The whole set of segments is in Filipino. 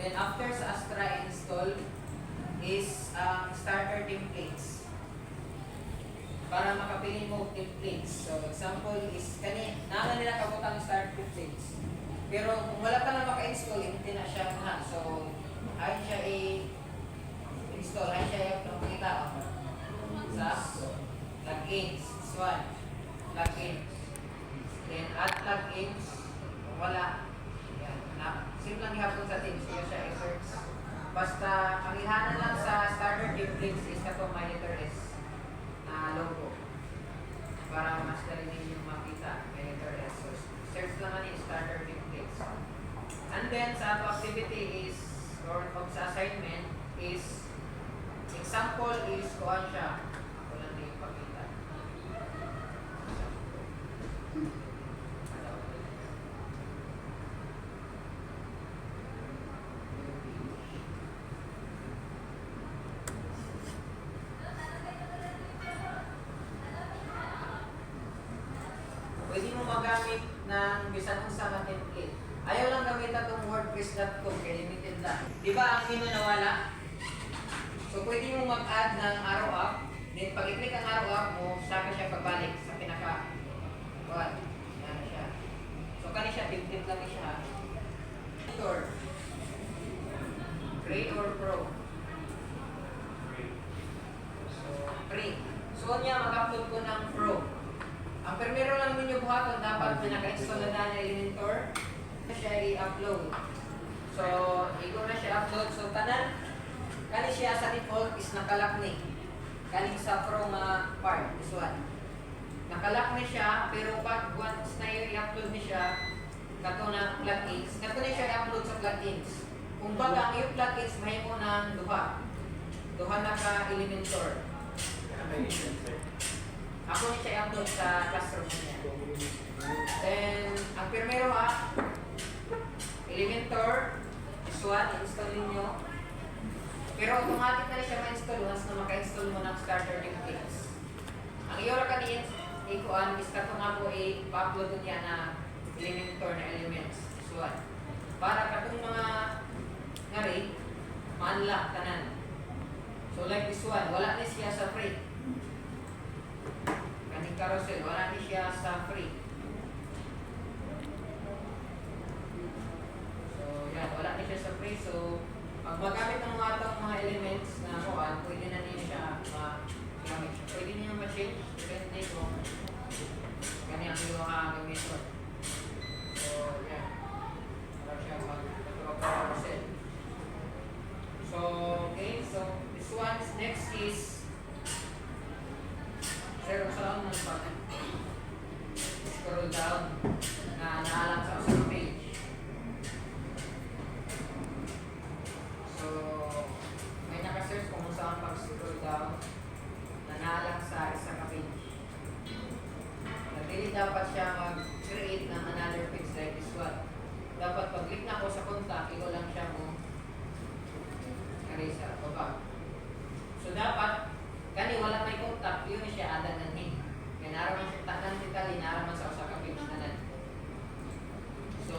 Then after sa Astra install is ang starter templates. Para makapili mo templates. So example is kani nana nila kabutang start templates. Pero kung wala ka na maka-install, hindi na siya na. So ay siya i-install, ay siya yung nakita sa plugins. This one. Plugins. Then add. Kung wala. Na, simple lang ihapon sa Teams. Kaya siya i-search. Basta, ang ihanan lang sa starter templates is kato my letter S na logo. Para mas dali ninyo makita my letter S. So, search lang natin starter templates. And then, sa ato activity is, or of sa assignment is, example is, kuhan siya. Wala na yung pakita. Pwede mo magamit ng bisan kung sa template. Ayaw lang gamitan itong wordpress.com kaya limited lang. Di ba ang menu nawala? So pwede mo mag-add ng arrow up. Then pag i-click ang arrow up mo, saka siya pagbalik sa pinaka what? Yan siya. So kani siya, tip-tip lang siya. Editor. Grade or Pro? So, free. So niya mag-upload ko ng Pro. Ang primero lang ninyo buhaton, dapat pinaka-install na na Elementor. Siya i-upload. So, ikaw na siya upload. So, tanan, kani siya sa default is nakalak ni. Kani sa Pro nga part, this one. Nakalak ni siya, pero pag once na i-upload ni siya, kato na plugins, kato na siya i-upload sa plugins. Kung baga, ang yung plugins, may mo ng duha. Duha na ka Elementor. Ako ni siya i-upload sa classroom niya. Then, ang primero ha, Elementor, this one, install ninyo. Pero automatic na rin siya ma-install once na maka-install mo ng starter templates. Ang iyo ra kani ikuan is kato nga po i-upload niya na Elementor na elements. One. Para katong mga ngari, ma-unlock tanan. So like this one, wala ni siya sa free. Carousel, wala ni siya sa free. So, yan, wala ni siya sa free. So, pag magamit ng mga itong mga elements na kuhan, pwede na niya siya magamit. Pwede niya ma-change, depende kung gani ang iyong mga gamiton. So, yan. Para siya mag-carousel. So, okay, so this one is next is Sir, saan mo pa? Scroll down na naalang sa usang page. So, may nakasearch kung saan pag-scroll down na naalang sa isang page. Nagdili dapat siya mag-create ng another page like this one. Dapat pag-click na ako sa contact, ikaw lang siya mo sa baba. So dapat, kani wala may contact, yun siya adan ng name. Kaya naraman siya tanan titali, naraman sa usa ka page tanan. So,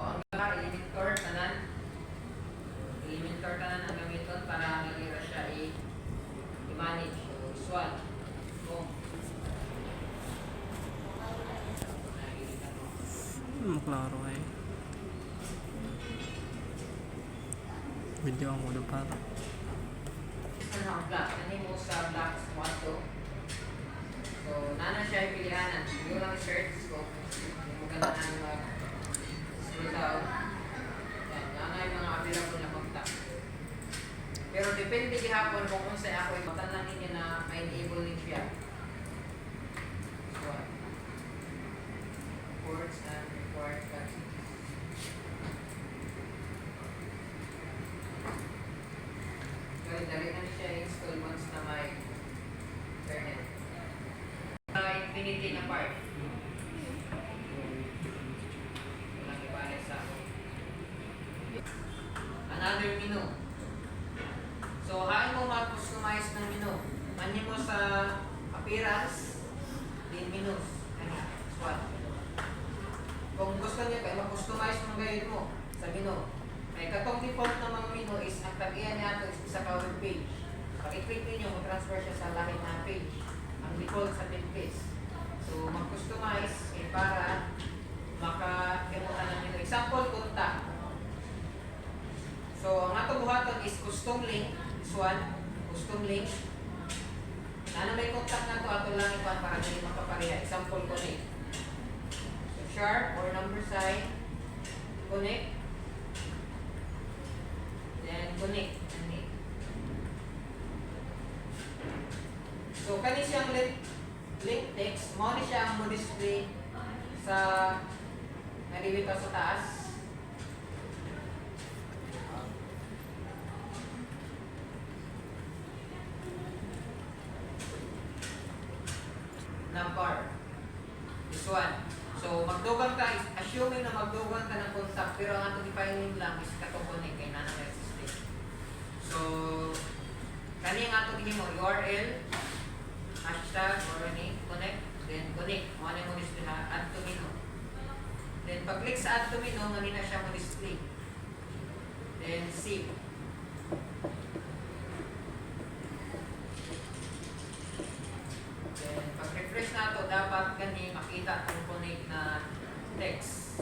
ang mga Elementor tanan, Elementor tanan ang gamiton para nalira siya i- i-manage. So, this one. Boom. Nakikita mo. Klaro eh. Video ang ulo para. ano mo sa black tomato. So, nana siya yung pilihanan. Yung lang search ko. Yung maganda na mag scroll down. Yan, nana yung mga available na contact. Pero depende gihapon kung kung sa ako, matan lang ninyo na may enable link siya. So, reports and report content. Dali na siya install once na may internet. Uh, infinity na part. Walang ibalik sa. Another menu. So, hain mo mag-customize ng menu. Manhin mo sa appearance, din menus. Ano, swat. Kung gusto niya kayo, mag-customize mo gayud mo sa menu. Kaya katong default na mga menu is ang tagihan niya ito is sa ka web page. Pag i-click ninyo, mag-transfer siya sa lahat na page. Ang default sa templates. So, mag-customize eh, para makakimutan ng menu. Example, contact. So, ang ato buhaton is custom link. One, custom link. Na may contact na to, ato lang ikuan para hindi makapareha. Example, connect. So, sharp or number sign, connect. Then, connect. Connect. So, kani siyang link, link text, mo ni siya ang mo-display sa nalibito sa taas. Number. This one. So, magdugang ka, assuming na magdugang ka ng contact, pero ang atong i-file lang is katukunin kay nana may system. So, kani ang atong mo URL, hashtag, or any, connect, then connect. Mo ano mo display ha, add to menu. Then, pag-click sa add to menu, mali na siya mo display. Then, save. Then, pag-refresh na ito, dapat gani makita kung connect na text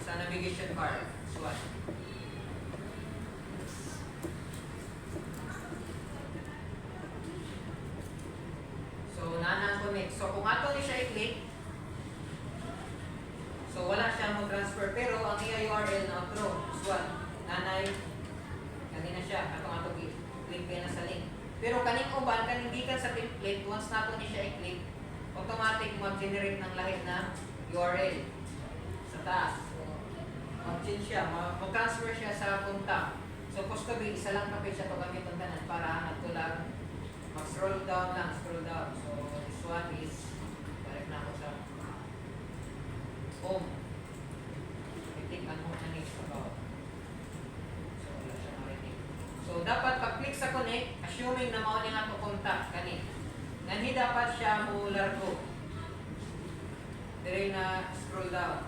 sa navigation bar. So, what? So, nanang connect. So, kung ato ni siya i-click, so wala siya mo transfer. Pero, ang iya URL na outro, so what? Nanay, gani na siya. Atong ato i-click kayo na sa link. Pero kaning uban, kaning gikan sa template, once nato ni siya i-click, automatic mag-generate ng lahat na URL sa taas. Mag-change siya, mag- mag-transfer siya sa contact. So, be, isa lang kapit siya gamit ang tanan para nagtulag mag-scroll down lang, scroll down. So, this one is, balik na ako sa home. I-click ang home na next about. So, wala siya marinig. So, dapat pag-click sa connect, assuming na mao nga to contact kani. Nani dapat siya mo largo. Dire na scroll down.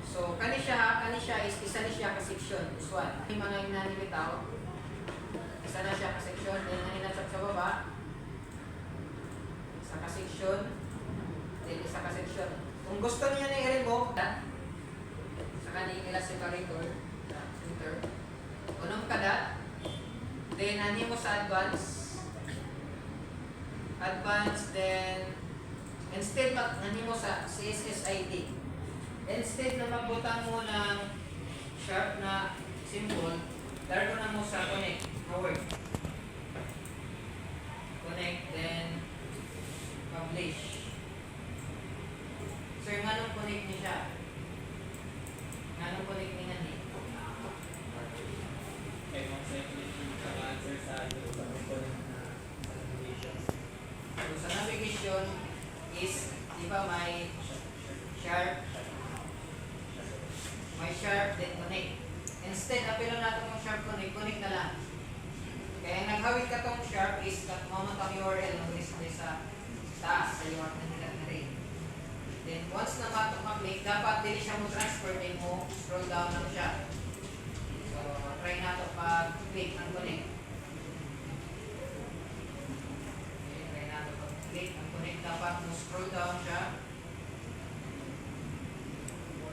So, kani siya, kani siya is isa ni siya ka section. This one. Yung mga inanimitaw, isa na siya ka section. Then, naninasap sa baba, isa ka section. Then, isa ka section. Kung gusto niya na i-remove, sa kaning ila separator, sa center, unong kada, then, ani mo sa advance, advance, then, instead ani mo sa CSS ID, instead na magbutang mo ng sharp na symbol, dargo na mo sa connect na. Connect, then publish. So yung anong connect niya siya? Yung Anong connect niya ni? Kaya kung sa definition ka answer sa ano sa component na sa navigation. So sa navigation is, di ba may sharp, may sharp, then connect. Instead, apelo natin yung sharp connect, connect na lang. Kaya ang naghawid ka tong sharp is kat moment ang URL na display sa taas sa URL na nila na rin. Then once na matok ma-click, dapat din siya mo transfer din mo, scroll down lang siya. So, try nato pag-click ng connect. Okay, try nato pag-click ng connect, dapat mo scroll down siya.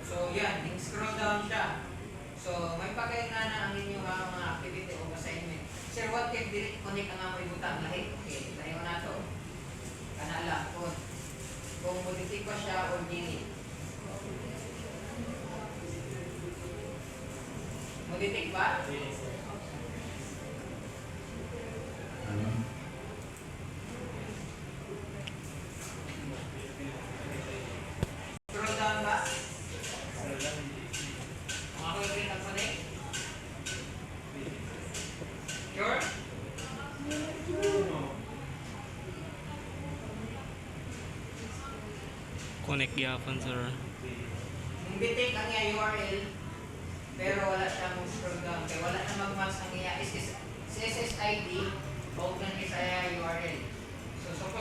So, yan, yung scroll down siya. So, may pagkainga na ang inyong ah, mga activity o assignment. Sir, what if direct connect ang amoy butang lahi? Okay, tayo na to. Kanala, kung kung pa siya or delete. Modific ba? Yes, sir. Scroll down ba? Sir, lang hindi. Kung ako yung click ang connect? Sure? No. Connect gyapon sir. Yung bitik ang iya URL, pero wala siyang scroll down. Kaya wala na mag-match ang iya is is CSS ID, huwag lang isa iya URL. So, so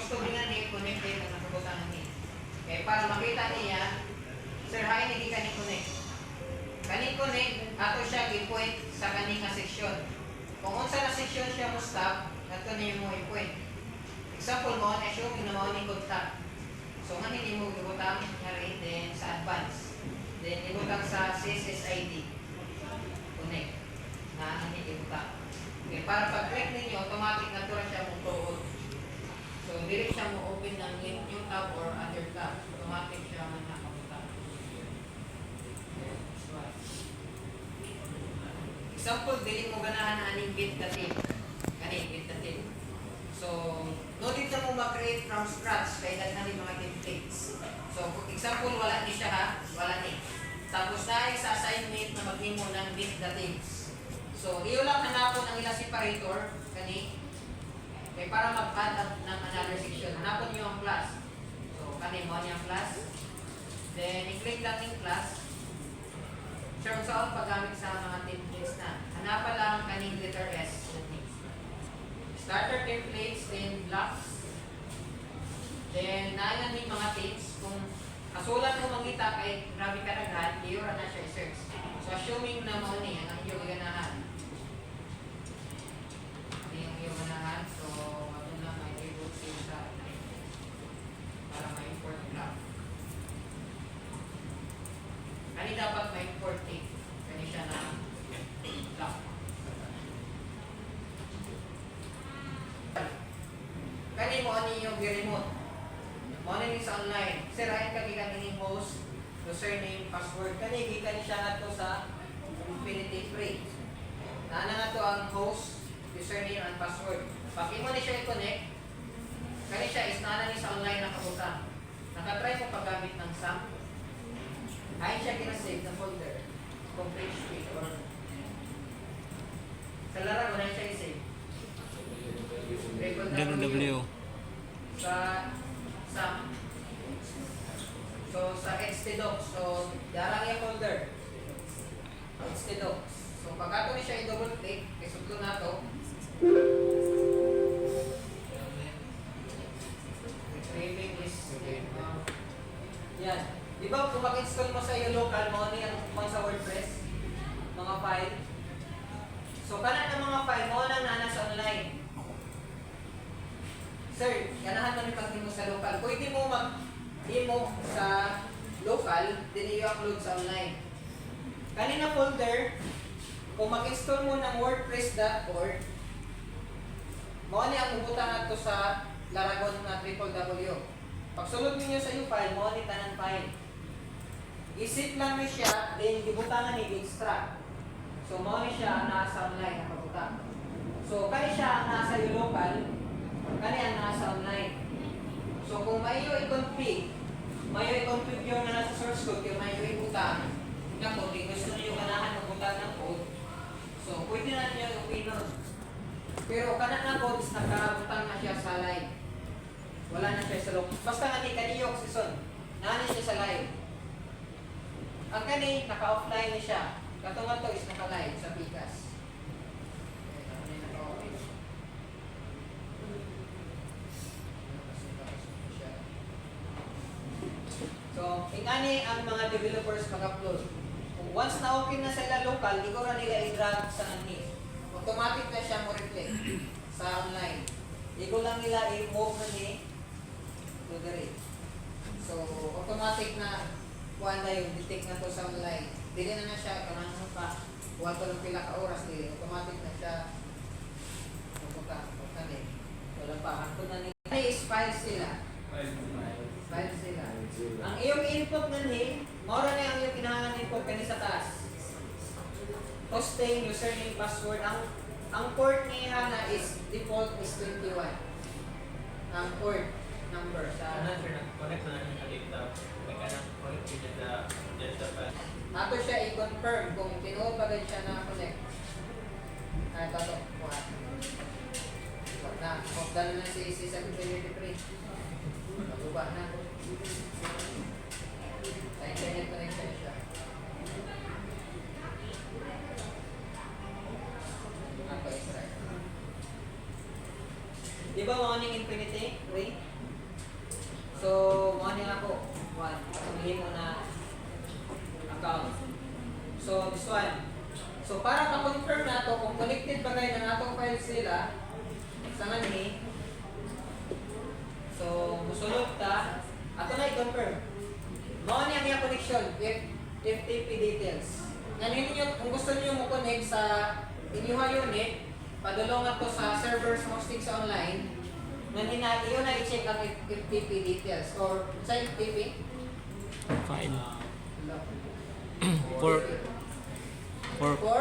Okay, para makita niya, Sir, hay hindi kani connect. Kani connect, ato siya i-point sa kani nga section. Kung unsa na section siya mo stop, ato niyo mo i-point. Example mo, na na mo ni contact. So, nga hindi mo ibutang nga rin, then sa advance. Then, ibutang sa CSSID. Connect. Na hindi ibutang. Okay, para pag-click ninyo, automatic na tura siya mong tuod. So, direct siya mo open ng new, tab or other tab. Automatic siya man nakapunta. Example, dili mo ganahan na aning bit dating. Kani, bit dating. So, no need na mo mag-create from scratch kaya daghan ni mga templates. So, example, wala ni siya ha, wala ni. Tapos na sa assignment na maghimo ng bit datings. So, iyo lang hanapon ang ilang separator, kani, kay para mag-add ng another section. Hanapon niyo ang class. So, kani mo niya ang class. Then, i-click lang yung class. Sure, saan paggamit sa mga templates na. Hanapan lang ang kaning letter S. Starter templates, then blocks. Then, naanan din mga tips. Kung kasulat mo mangita kay grabe karaghan, iyura na siya i-search. So, assuming na mo ni, ang iyong ganahan. Ano yung iyong ganahan? So, ano na may reboot siya sa para ma-import block. Kani dapat ma-import eh. Kani siya na block. Kani mo ano yung remote. Mo yung sa online. Sir, ayan kami kami yung host, username, password. Kani, gikan siya na to sa Infinity Free. Naana na to ang host, username, and password. Pag mo ni siya i-connect, kani siya is naana ni sa online na kabuta. Nakatry mo paggamit ng SAM. Ayun siya kinasave na folder. PHP or sa laro, wala siya i-save. WW. sa sa so sa XTDocs so darang yung folder. XTDocs so pag ato ni siya i-double click isutlo na to. Retrieving is uh, yan. Di ba kung mag-install mo sa iyo local mo ang mo sa WordPress? Mga file? So kanan ng mga file mo na nasa online Sir, ganahan mo rin pag mo sa local. Pwede mo mag mo sa local, din i-upload sa online. Kanina folder, kung mag-install mo ng wordpress.org, ni ang mubutan nato sa laragon na triple W. Pag sulod ninyo sa iyo file, mo ni tanan file. Isip lang ni siya, then gibutangan ni extract. So ni siya nasa online na pabutan. So kani siya nasa iyo local, kani ang nasa online. So kung mayo i-config, mayo i-configure na nasa source code, kaya mayo ibutan, nga kung di gusto niyo ganahan magbutan ng code, so pwede na niyo i-winner. Pero kanan na code is nakabutan na siya sa live. Wala na siya sa loob. Basta nga ni kaniyok si Son, nani siya sa live. Ang kani, naka-offline ni siya. Katungan to is naka-live sa Pikas. Okay, ano yung naka-offline? Ingani ang mga developers mag-upload. Kung once na okay na sila local, ko na nila i-drag sa ani. Automatic na siya mo reflect sa online. Ko lang nila i-move na ni to the rate. So, automatic na kuha na yung detect na to sa online. Dili na na siya, kanang ano pa, kuha to ng pila ka oras, di, automatic na siya pupunta, pupunta ni. Wala pa, hangtod na ni. Ano is files sila? Files sila. Ang iyong input na ni, maura na ang iyong kinahanglan input kani sa taas. Hosting, username, password. Ang ang port niya na is default is 21. Ang port number sa Ano sir, nag-connect na natin sa laptop. May kanang connect din sa desktop pa. Ato siya i-confirm kung tinuod ba gid siya na connect. Ito to. Kuha. Wag na. Off na si si 723. Maguba na. Sa internet connection siya. Ako is right. Di ba morning infinity? Ray? So, morning ako. one. Sabihin mo na account. So, this one. So, para ma-confirm na to kung connected ba kayo ng atong files nila, sa ngani, so, musulog ta, ato na i-confirm. Mao ni ang iyang connection, F FTP details. Ngayon ninyo, kung gusto niyo mo connect sa inyong unit, padulong ato sa servers hosting sa online, ngayon na, iyo na i-check ang FTP details. Or, sa FTP? File. For, for, For,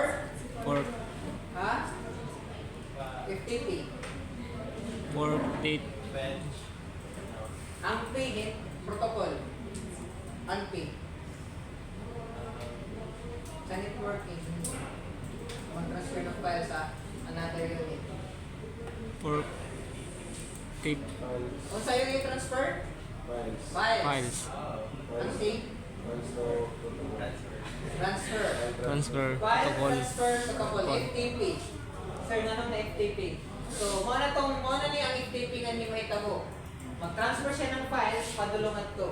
for, ha? FTP. for date. Ang pay protocol. Unpay. Sa networking, mag-transfer ng file sa another unit. For tape Kung sa'yo yung transfer, Files. files. files. Ang C, Transfer. transfer. Protocol. transfer protocol, Protocol. FTP. Sir, nanong na FTP. So, mo na tong, mo na ni ang FTP nga ni mahitabo. Mag-transfer siya ng files, padulungan to.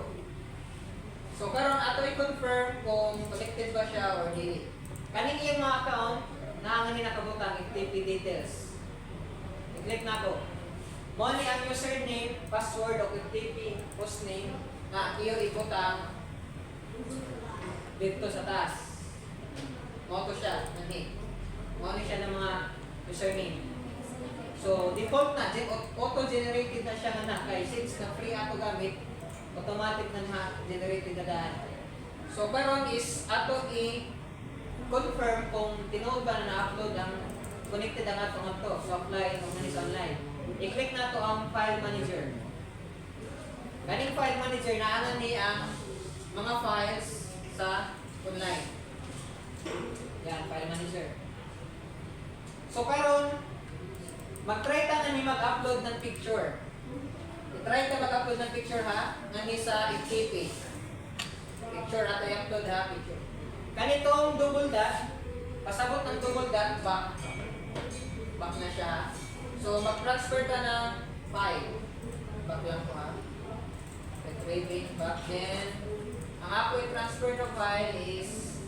So, karon ato i-confirm kung connected ba siya or dili. Kaning iyong mga account, naangan ni nakabutang FTP details. I-click na ko. Mo ni ang username, password o FTP hostname na iyo ibutang dito sa taas. Mo to siya, nani. Mo ni siya ng mga username. So, default na, gen- auto-generated na siya nga na kay since na free ato gamit, automatic na na generated na daan. So, karon is ato i confirm kung tinood ba na na-upload ang connected ang ato sa offline o manis online. I-click na to ang file manager. Ganing file manager naangan ni ang mga files sa online. Yan, file manager. So karon mag-try ta nga ni mag-upload ng picture. I-try ka mag-upload ng picture ha, nga ni sa FTP. Picture ato i-upload ha, picture. Ganitong double dot, pasabot ng double dot, back. Back na siya. So mag-transfer ka ng file. Back lang po ha. Retrieving back then. Ang ako i-transfer ng file is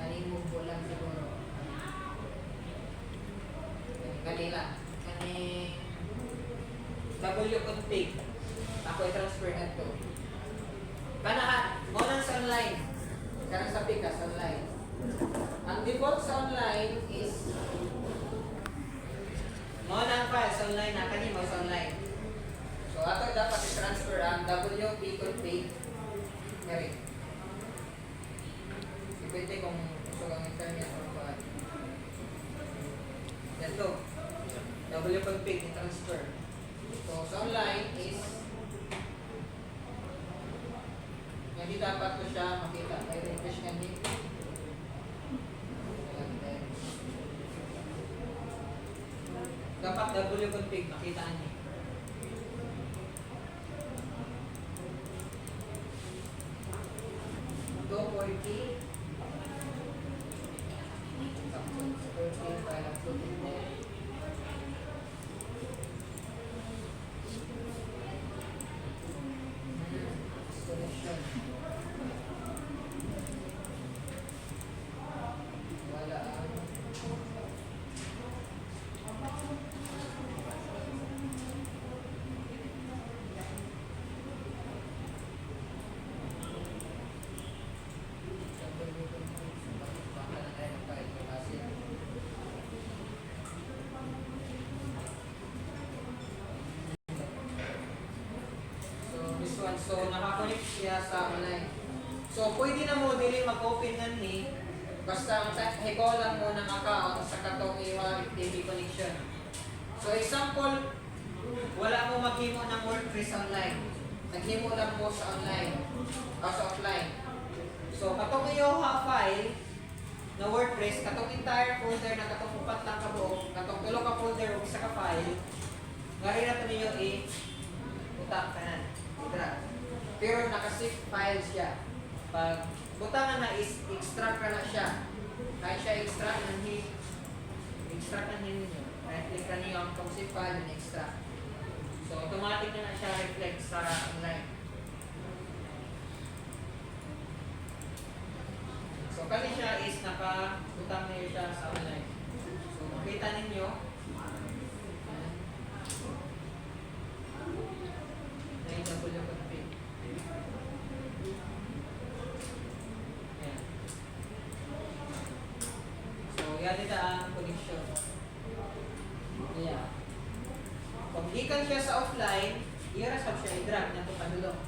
kanino po lang siguro. Kanila. Kani W config. Ako i-transfer na to. Kana mo nang sa online. Kana sa Picas online. Ang default sa online is mo nang file sa online na kani mo sa online. So ato dapat i-transfer ang WP config. Ngari. Depende kung gusto kang internet or what. Ito. W config i-transfer. So sa online is hindi dapat ko siya makita. May refresh nga din. Dapat W config makita niyo. 1. So, nakakonect siya sa online. So, pwede na mo dili mag-open na ni basta hiko lang mo ng account sa katong iwa FTP connection. So, example, wala mo maghimo ng WordPress online. Naghimo lang mo sa online, ah, o offline. So, katong iyo ha file na WordPress, katong entire folder na katong upat lang ka buong, katong tulo ka folder o isa ka file, gari na ito ninyo i-utak eh, ka na. Diba? Pero nakasip file siya. Pag butangan na is extract ka na siya. Kahit siya extract, nanhi, extract na ninyo. Right click ka niyo ang itong zip file and extract. So automatic na na siya reflect sa online. So kani siya is nakabutang na siya sa online. So makita ninyo, So yan ito ang connection. Ayan. Kung gikan siya sa offline, sab siya i-drag na ito padulong.